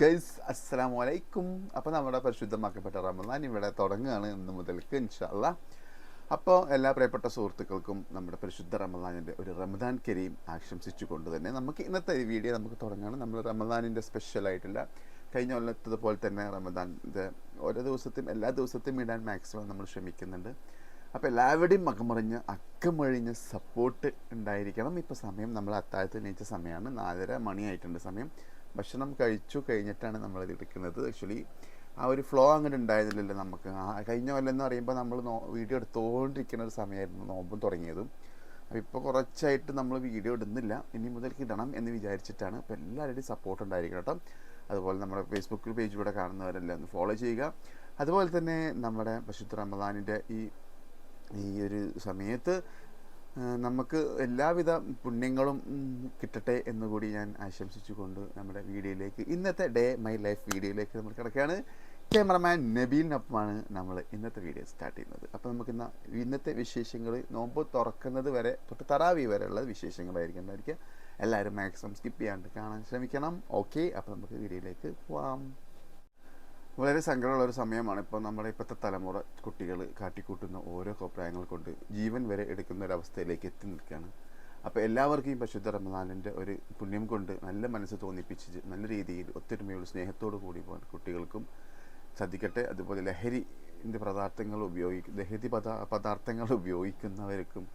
Guys അസ്സാം വലൈക്കും അപ്പോൾ നമ്മുടെ പരിശുദ്ധമാക്കപ്പെട്ട റമദാൻ ഇവിടെ തുടങ്ങുകയാണ് ഇന്ന് മുതൽക്ക് ഇൻഷാല്ല അപ്പോൾ എല്ലാ പ്രിയപ്പെട്ട സുഹൃത്തുക്കൾക്കും നമ്മുടെ പരിശുദ്ധ റമദാനിന്റെ ഒരു റമദാൻ കരീം ആശംസിച്ചുകൊണ്ട് തന്നെ നമുക്ക് ഇന്നത്തെ ഈ വീഡിയോ നമുക്ക് തുടങ്ങുകയാണ് നമ്മൾ റമദാനിന്റെ സ്പെഷ്യലായിട്ടുള്ള കഴിഞ്ഞ കൊല്ലത്തത് പോലെ തന്നെ റമദാന്റെ ഓരോ ദിവസത്തെയും എല്ലാ ദിവസത്തെയും ഇടാൻ മാക്സിമം നമ്മൾ ശ്രമിക്കുന്നുണ്ട്. അപ്പോൾ എല്ലാവരുടെയും മകമറിഞ്ഞ് അക്കമഴിഞ്ഞ് സപ്പോർട്ട് ഉണ്ടായിരിക്കണം. ഇപ്പോൾ സമയം നമ്മൾ അത്താഴത്തിന് സമയമാണ്. നാലര മണിയായിട്ടുണ്ട് സമയം. ഭക്ഷണം കഴിച്ചു കഴിഞ്ഞിട്ടാണ് നമ്മൾ ഇത് എടുക്കുന്നത്. ആക്ച്വലി ആ ഒരു ഫ്ലോ അങ്ങനെ ഉണ്ടായിരുന്നില്ലല്ലോ നമുക്ക്. കഴിഞ്ഞ കൊല്ലം എന്ന് പറയുമ്പോൾ നമ്മൾ നോ വീഡിയോ എടുത്തുകൊണ്ടിരിക്കുന്ന ഒരു സമയമായിരുന്നു നോമ്പും തുടങ്ങിയതും. അപ്പോൾ ഇപ്പോൾ കുറച്ചായിട്ട് നമ്മൾ വീഡിയോ ഇടുന്നില്ല. ഇനി മുതൽ ഇടണം എന്ന് വിചാരിച്ചിട്ടാണ് അപ്പോൾ എല്ലാവരുടെയും സപ്പോർട്ട് ഉണ്ടായിരിക്കണം കേട്ടോ. അതുപോലെ നമ്മുടെ ഫേസ്ബുക്കിൽ പേജിലൂടെ കാണുന്നവരെല്ലാം ഒന്ന് ഫോളോ ചെയ്യുക. അതുപോലെ തന്നെ നമ്മുടെ പശുദ്ധ റമദാനിന്റെ ഈ ഈ ഒരു സമയത്ത് നമുക്ക് എല്ലാവിധ പുണ്യങ്ങളും കിട്ടട്ടെ എന്നുകൂടി ഞാൻ ആശംസിച്ചുകൊണ്ട് നമ്മുടെ വീഡിയോയിലേക്ക് ഇന്നത്തെ ഡേ മൈ ലൈഫ് വീഡിയോയിലേക്ക് നമ്മൾ കിടക്കുകയാണ്. ക്യാമറമാൻ നബീലിനൊപ്പമാണ് നമ്മൾ ഇന്നത്തെ വീഡിയോ സ്റ്റാർട്ട് ചെയ്യുന്നത്. അപ്പോൾ നമുക്ക് ഇന്ന് ഇന്നത്തെ വിശേഷങ്ങൾ നോമ്പ് തുറക്കുന്നത് വരെ തൊട്ട് തറാവി വരെയുള്ള വിശേഷങ്ങളായിരിക്കും ഉണ്ടായിരിക്കുക. എല്ലാവരും മാക്സിമം സ്കിപ്പ് ചെയ്യാണ്ട് കാണാൻ ശ്രമിക്കണം. ഓക്കെ അപ്പോൾ നമുക്ക് വീഡിയോയിലേക്ക് പോവാം. വളരെ സങ്കടമുള്ള ഒരു സമയമാണ് ഇപ്പോൾ നമ്മുടെ ഇപ്പോഴത്തെ തലമുറ കുട്ടികൾ കാട്ടിക്കൂട്ടുന്ന ഓരോ കോപ്രായങ്ങൾ കൊണ്ട് ജീവൻ വരെ എടുക്കുന്ന ഒരു അവസ്ഥയിലേക്ക് എത്തി നിൽക്കുകയാണ്. അപ്പോൾ എല്ലാവർക്കും ഈ പരിശുദ്ധ റമദാനിന്റെ ഒരു പുണ്യം കൊണ്ട് നല്ല മനസ്സ് തോന്നിപ്പിച്ച് നല്ല രീതിയിൽ ഒത്തൊരുമയുള്ള സ്നേഹത്തോടു കൂടി പോകാൻ കുട്ടികൾക്കും ശ്രദ്ധിക്കട്ടെ. അതുപോലെ ലഹരിന്റെ പദാർത്ഥങ്ങൾ ഉപയോഗിക്കും ലഹരി പദാ പദാർത്ഥങ്ങൾ ഉപയോഗിക്കുന്നവർക്കും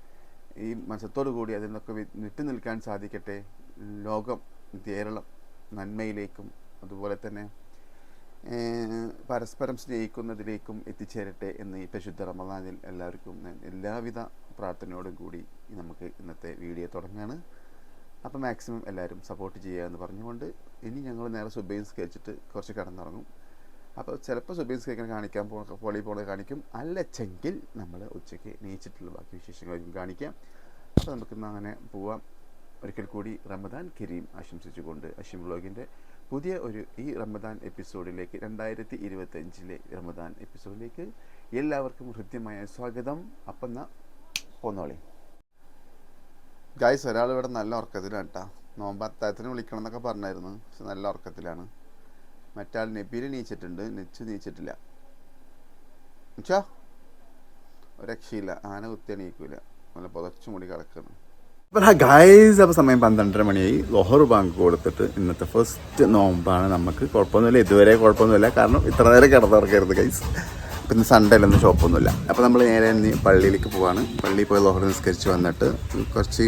ഈ മനസ്സത്തോടു കൂടി അതിൽ നിന്നൊക്കെ നിൽക്കാൻ സാധിക്കട്ടെ. ലോകം കേരളം നന്മയിലേക്കും അതുപോലെ തന്നെ പരസ്പരം സ്നേഹിക്കുന്നതിലേക്കും എത്തിച്ചേരട്ടെ എന്ന് ഈ പരിശുദ്ധ റമദാനിൽ എല്ലാവർക്കും ഞാൻ എല്ലാവിധ പ്രാർത്ഥനയോടും കൂടി നമുക്ക് ഇന്നത്തെ വീഡിയോ തുടങ്ങുകയാണ് അപ്പോൾ മാക്സിമം എല്ലാവരും സപ്പോർട്ട് ചെയ്യുക എന്ന് പറഞ്ഞുകൊണ്ട് ഇനി ഞങ്ങൾ നേരെ സുബൈൻസ് കഴിച്ചിട്ട് കുറച്ച് കിടന്നിറങ്ങും. അപ്പോൾ ചിലപ്പോൾ സുബൈൻസ് കേൾക്കാൻ കാണിക്കാൻ പോണത് കാണിക്കും. അല്ലെങ്കിൽ നമ്മൾ ഉച്ചയ്ക്ക് നീച്ചിട്ടുള്ള ബാക്കി വിശേഷങ്ങളായിരിക്കും കാണിക്കാം. അപ്പോൾ നമുക്കിന്ന് അങ്ങനെ പോവാം. ഒരിക്കൽ കൂടി റമദാൻ കരീം ആശംസിച്ചുകൊണ്ട് അഷിം വ്ലോഗിന്റെ പുതിയ ഒരു ഈ റമദാൻ എപ്പിസോഡിലേക്ക് രണ്ടായിരത്തി ഇരുപത്തഞ്ചിലെ റമദാൻ എപ്പിസോഡിലേക്ക് എല്ലാവർക്കും ഹൃദ്യമായ സ്വാഗതം. അപ്പം പോന്നോളി. ഗായ്സ് ഒരാൾ ഇവിടെ നല്ല ഉറക്കത്തിലാണ് കേട്ടോ നോമ്പ് അത്താഴത്തിന് വിളിക്കണം എന്നൊക്കെ പറഞ്ഞായിരുന്നു. പക്ഷെ നല്ല ഉറക്കത്തിലാണ്. മറ്റാൾ നബീൽ നീച്ചിട്ടുണ്ട്. നെച്ച് നീച്ചിട്ടില്ല. നിച്ചോ? ഒരു രക്ഷയില്ല ആന കുത്തി എണീക്കൂല. നല്ല പുതച്ചു മൂടി കിടക്കുന്നു ഗായ്സ് അപ്പോൾ സമയം പന്ത്രണ്ടര മണിയായി. ലൊഹർ ബാങ്ക് കൊടുത്തിട്ട് ഇന്നത്തെ ഫസ്റ്റ് നോമ്പാണ് നമുക്ക്. കുഴപ്പമൊന്നുമില്ല. ഇതുവരെ കുഴപ്പമൊന്നുമില്ല. കാരണം ഇത്ര നേരം കിടന്നിറക്കരുത് ഗൈസ് പിന്നെ സൺഡേ അല്ലൊന്നും ഷോപ്പൊന്നുമില്ല അപ്പോൾ നമ്മൾ നേരെ പള്ളിയിലേക്ക് പോവാണ്. പള്ളിയിൽ പോയി ലോഹർ നിസ്കരിച്ച് വന്നിട്ട് കുറച്ച്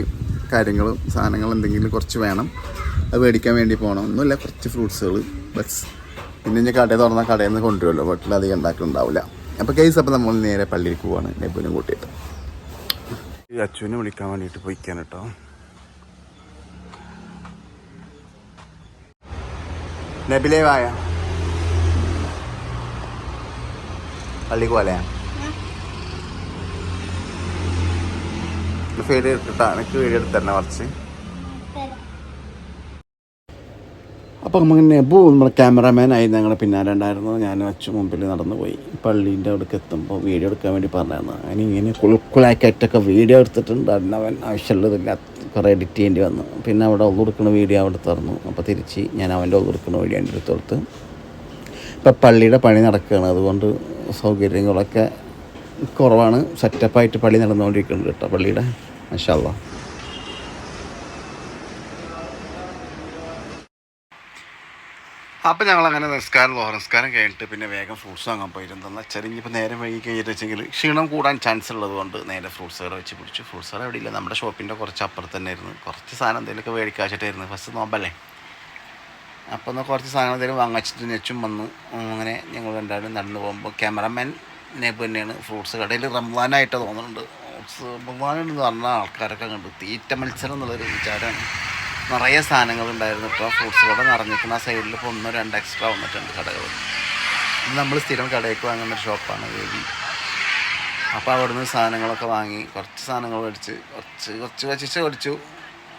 കാര്യങ്ങളും സാധനങ്ങൾ എന്തെങ്കിലും കുറച്ച് വേണം. അത് മേടിക്കാൻ വേണ്ടി പോകണം ഒന്നുമില്ല കുറച്ച് ഫ്രൂട്ട്സുകൾ ബസ് പിന്നെ ഇനി കടയിൽ തുറന്നാൽ കടയിൽ നിന്ന് കൊണ്ടുവരുമല്ലോ. വീട്ടിൽ അധികം ഉണ്ടാക്കുന്നുണ്ടാവില്ല അപ്പോൾ കേസ് അപ്പോൾ നമ്മൾ നേരെ പള്ളിയിലേക്ക് പോവാണ്. നെബുവിനും കൂട്ടിയിട്ട്. ഈ അച്ഛനെ വിളിക്കാൻ വേണ്ടിയിട്ട് പോയിക്കാൻ കേട്ടോ. നബിലേ വായ. പള്ളിക്ക് പോലെയാ ഫീഡ് കിട്ടാ എനിക്ക് വീഡിയോ എടുത്തരണ കുറച്ച്. അപ്പോൾ നമുക്ക് നെബു നമ്മുടെ ക്യാമറാമാനായി ഞങ്ങളുടെ പിന്നാലെ ഉണ്ടായിരുന്നു ഞാൻ അച്ഛൻ മുമ്പിൽ നടന്നു പോയി പള്ളീന്റെ അവിടേക്ക് എത്തുമ്പോൾ വീഡിയോ എടുക്കാൻ വേണ്ടി പറഞ്ഞായിരുന്നു അങ്ങനെ ഇങ്ങനെ കുളുക്കുളാക്കായിട്ടൊക്കെ വീഡിയോ എടുത്തിട്ടുണ്ടായിരുന്നു അവൻ ആവശ്യമുള്ളതില്ല. കുറേ എഡിറ്റ് ചെയ്യേണ്ടി വന്നു. പിന്നെ അവിടെ ഒന്നു കൊടുക്കുന്ന വീഡിയോ അവിടെ തുറന്നു. അപ്പോൾ തിരിച്ച് ഞാൻ അവന്റെ ഒന്നു കൊടുക്കുന്ന വീഡിയോ എന്റെ അടുത്ത് കൊടുത്ത്. പള്ളിയുടെ പണി നടക്കുകയാണ്. അതുകൊണ്ട് സൗകര്യങ്ങളൊക്കെ കുറവാണ്. സെറ്റപ്പായിട്ട് പള്ളി നടന്നുകൊണ്ടിരിക്കുന്നുണ്ട് കേട്ടോ പള്ളിയുടെ. മഷാല്ല അപ്പം ഞങ്ങൾ അങ്ങനെ നിസ്കാരം ലോഹ നിസ്കാരം കഴിഞ്ഞിട്ട് പിന്നെ വേഗം ഫ്രൂട്ട്സ് വാങ്ങാൻ പോയിരുന്നു. എന്നാൽ ഇനിയിപ്പോൾ നേരം വൈകി കഴിഞ്ഞിട്ട് വെച്ചെങ്കിൽ ക്ഷീണം കൂടാൻ ചാൻസ് ഉള്ളത് കൊണ്ട് നേരെ ഫ്രൂട്ട്സ് കട വെച്ച് പിടിച്ചു. ഫ്രൂട്ട്സ് കട എവിടെയില്ല നമ്മുടെ ഷോപ്പിന്റെ കുറച്ച് അപ്പുറത്ത് തന്നെ ആയിരുന്നു. കുറച്ച് സാധനം എന്തെങ്കിലുമൊക്കെ മേടിക്കാച്ചിട്ടായിരുന്നു. ഫസ്റ്റ് നോമ്പല്ലേ? അപ്പോൾ എന്നാൽ കുറച്ച് സാധനം എന്തെങ്കിലും വാങ്ങിച്ചിട്ട് നെച്ചും വന്നു. അങ്ങനെ ഞങ്ങൾ രണ്ടാളും നടന്നു പോകുമ്പോൾ ക്യാമറമാൻ നെബ് തന്നെയാണ് ഫ്രൂട്ട്സ് കടയിൽ റംസാനായിട്ട് തോന്നുന്നുണ്ട്. റംസാൻ എന്ന് പറഞ്ഞ ആൾക്കാരൊക്കെ കണ്ടു തീറ്റ മത്സരം എന്നുള്ളൊരു വിചാരമാണ്. നിറയെ സാധനങ്ങൾ ഉണ്ടായിരുന്നു ഇപ്പോൾ ഫ്രൂട്ട്സ് കട നിറഞ്ഞിരിക്കുന്ന ആ സൈഡിൽ ഇപ്പോൾ ഒന്നോ രണ്ട് എക്സ്ട്രാ വന്നിട്ടുണ്ട് കടകൾ. ഇത് നമ്മൾ സ്ഥിരം കടയിലേക്ക് വാങ്ങുന്ന ഒരു ഷോപ്പാണ് ബേബി അപ്പോൾ അവിടുന്ന് സാധനങ്ങളൊക്കെ വാങ്ങി കുറച്ച് സാധനങ്ങൾ മേടിച്ച് കുറച്ച് കുറച്ച് വെച്ചിട്ട് മേടിച്ചു.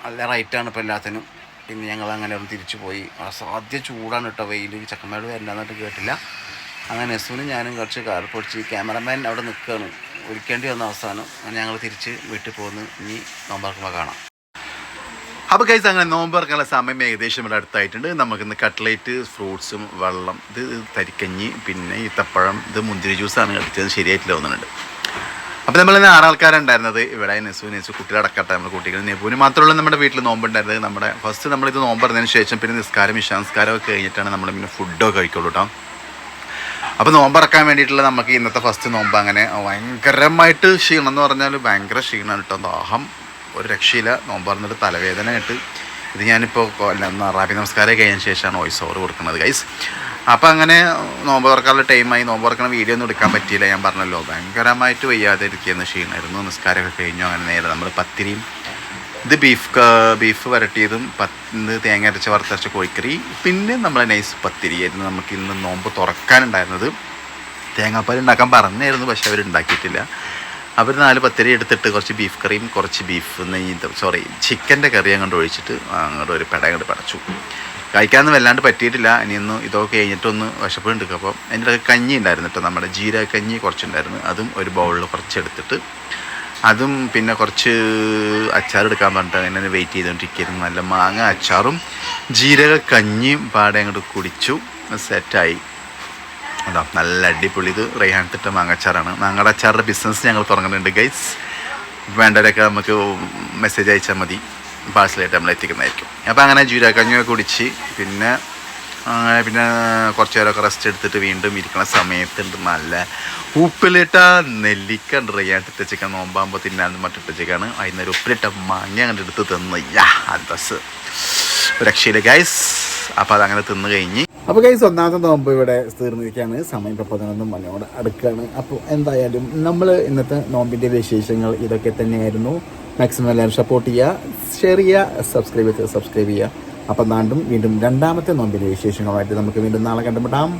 നല്ല റൈറ്റാണ് ഇപ്പോൾ എല്ലാത്തിനും. പിന്നെ ഞങ്ങൾ അങ്ങനെ ഒന്ന് തിരിച്ചു പോയി. അസാധ്യ ചൂടാണ് കേട്ടോ വെയിൽ ചക്കന്മാരോട് വരില്ലാന്നിട്ട് കേട്ടില്ല. അങ്ങനെ നെസുവിനും ഞാനും കുറച്ച് കാർ പൊടിച്ച് ക്യാമറമാൻ അവിടെ നിൽക്കുകയാണ് ഒരിക്കേണ്ടി വന്ന അവസാനം. ഞങ്ങൾ തിരിച്ച് വീട്ടിൽ പോകുന്നു. ഇനി നോമ്പാക്കുമ്പോൾ കാണാം. അപ്പോൾ കൈസ് അങ്ങനെ നോമ്പ് തുറക്കാനുള്ള സമയം ഏകദേശം ഇവിടെ അടുത്തായിട്ടുണ്ട്. നമുക്കിന്ന് കട്ട്ലേറ്റ് ഫ്രൂട്ട്സും വെള്ളം ഇത് തരിക്കഞ്ഞി പിന്നെ ഈത്തപ്പഴം ഇത് മുന്തിരി ജ്യൂസാണ് കഴിച്ചത്. ശരിയായിട്ടില്ല തോന്നുന്നുണ്ട്. അപ്പോൾ നമ്മൾ ഇന്ന് ആറാൾക്കാരുണ്ടായിരുന്നത്. ഇവിടെ നെസു നെസു കുട്ടികളടക്കട്ടെ നമ്മുടെ കുട്ടികൾ നെപ്പൂന് മാത്രമുള്ള നമ്മുടെ വീട്ടിൽ നോമ്പുണ്ടായിരുന്നത്. നമ്മുടെ ഫസ്റ്റ് നമ്മളിത് നോമ്പ് പറഞ്ഞതിന് ശേഷം പിന്നെ നിസ്കാരം വിശാംസ്കാരം ഒക്കെ കഴിഞ്ഞിട്ടാണ് നമ്മൾ പിന്നെ ഫുഡൊക്കെ കഴിക്കുള്ളൂ കേട്ടോ അപ്പോൾ നോമ്പിറക്കാൻ വേണ്ടിയിട്ടുള്ള നമുക്ക് ഇന്നത്തെ ഫസ്റ്റ് നോമ്പ് അങ്ങനെ ഭയങ്കരമായിട്ട് ക്ഷീണം എന്ന് പറഞ്ഞാൽ ഭയങ്കര ക്ഷീണമാണ് കേട്ടോ ദാഹം. ഒരു രക്ഷയില്ല. നോമ്പ് പറഞ്ഞിട്ട് തലവേദന ആയിട്ട്. ഇത് ഞാനിപ്പോൾ റാബി നമസ്കാരം കഴിഞ്ഞ ശേഷമാണ് വോയിസ് ഓവർ കൊടുക്കുന്നത് ഗൈസ് അപ്പോൾ അങ്ങനെ നോമ്പ് തുറക്കാനുള്ള ടൈമായി നോമ്പ് തുറക്കണ വീഡിയോ ഒന്നും എടുക്കാൻ പറ്റിയില്ല. ഞാൻ പറഞ്ഞല്ലോ ഭയങ്കരമായിട്ട് വയ്യാതെ ഇരിക്കുന്ന ക്ഷീണമായിരുന്നു നിസ്കാരമൊക്കെ കഴിഞ്ഞു. അങ്ങനെ നേരെ നമ്മൾ പത്തിരിയും ഇത് ബീഫ് ബീഫ് വരട്ടിയതും പത്ത് തേങ്ങ അരച്ച വറുത്തരച്ച കോഴിക്കറി പിന്നെ നമ്മൾ നൈസ് പത്തിരിയായിരുന്നു നമുക്ക് ഇന്ന് നോമ്പ് തുറക്കാനുണ്ടായിരുന്നത്. തേങ്ങാപ്പാൽ ഉണ്ടാക്കാൻ പറഞ്ഞായിരുന്നു പക്ഷെ അവർ ഉണ്ടാക്കിയിട്ടില്ല. അവർ നാല് പത്തിരി എടുത്തിട്ട് കുറച്ച് ബീഫ് കറിയും കുറച്ച് ബീഫ് നെയ്യ് സോറി ചിക്കന്റെ കറി അങ്ങോട്ട് ഒഴിച്ചിട്ട് അങ്ങോട്ട് ഒരു പെട അങ്ങോട്ട് പടച്ചു. കഴിക്കാനൊന്നും വല്ലാണ്ട് പറ്റിയിട്ടില്ല. ഇനിയൊന്ന് ഇതൊക്കെ കഴിഞ്ഞിട്ടൊന്ന് വിശപ്പുണ്ട്. അപ്പോൾ അതിന്റെ കഞ്ഞി ഉണ്ടായിരുന്നു കേട്ടോ നമ്മുടെ ജീര കഞ്ഞി കുറച്ചുണ്ടായിരുന്നു. അതും ഒരു ബൗളിൽ കുറച്ച് കുറച്ചെടുത്തിട്ട് അതും പിന്നെ കുറച്ച് അച്ചാർ എടുക്കാൻ പറഞ്ഞിട്ട് അങ്ങനെ വെയിറ്റ് ചെയ്തുകൊണ്ടിരിക്കുന്നു നല്ല മാങ്ങ അച്ചാറും ജീരക കഞ്ഞിയും പാടെ അങ്ങോട്ട് കുടിച്ചു. സെറ്റായി അതാ നല്ല അടിപൊളി. ഇത് റെയ്ഹാനത്തിട്ട മാങ്ങാച്ചാറാണ്. മാങ്ങയുടെ അച്ചാറിന്റെ ബിസിനസ് ഞങ്ങൾ തുടങ്ങുന്നുണ്ട് ഗൈസ് വേണ്ടവരൊക്കെ നമുക്ക് മെസ്സേജ് അയച്ചാൽ മതി. പാഴ്സലായിട്ട് നമ്മൾ എത്തിക്കുന്നതായിരിക്കും. അപ്പോൾ അങ്ങനെ ജീരാക്കഞ്ഞൊക്കെ കുടിച്ച് പിന്നെ അങ്ങനെ പിന്നെ കുറച്ച് നേരമൊക്കെ റെസ്റ്റ് എടുത്തിട്ട് വീണ്ടും ഇരിക്കുന്ന സമയത്തുണ്ട് നല്ല ഉപ്പിലിട്ട നെല്ലിക്ക ഉണ്ട്. റെയ്യാണ്ടിട്ട് ചിക്കൻ നോമ്പാകുമ്പോൾ തിന്നാൻ മറ്റിട്ട് ചിക്കാണ് വൈകുന്നേരം ഉപ്പിലിട്ട മാങ്ങ അങ്ങനെ എടുത്ത് തിന്ന്. യാ അത് ബസ് രക്ഷയില്ല ഗൈസ് അപ്പോൾ അതങ്ങനെ തിന്ന് കഴിഞ്ഞ് അപ്പോൾ കൈസ് ഒന്നാമത്തെ നോമ്പ് ഇവിടെ തീർന്നിരിക്കുകയാണ്. സമയം ഇപ്പോൾ പതിനൊന്നും മണിയോട് അടുക്കുകയാണ് അപ്പോൾ എന്തായാലും നമ്മൾ ഇന്നത്തെ നോമ്പിന്റെ വിശേഷങ്ങൾ ഇതൊക്കെ തന്നെയായിരുന്നു. മാക്സിമം എല്ലാവരും സപ്പോർട്ട് ചെയ്യുക ഷെയർ ചെയ്യുക സബ്സ്ക്രൈബ് ചെയ്ത് സബ്സ്ക്രൈബ് ചെയ്യുക. അപ്പം നാണ്ടും വീണ്ടും രണ്ടാമത്തെ നോമ്പിന്റെ വിശേഷങ്ങളുമായിട്ട് നമുക്ക് വീണ്ടും നാളെ കണ്ടുമുട്ടാം.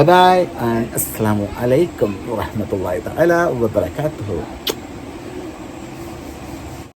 ബൈ ആൻഡ് അസ്ലാമു അലൈക്കും വാഹമത്തല്ലാ തആല വബറകാതുഹു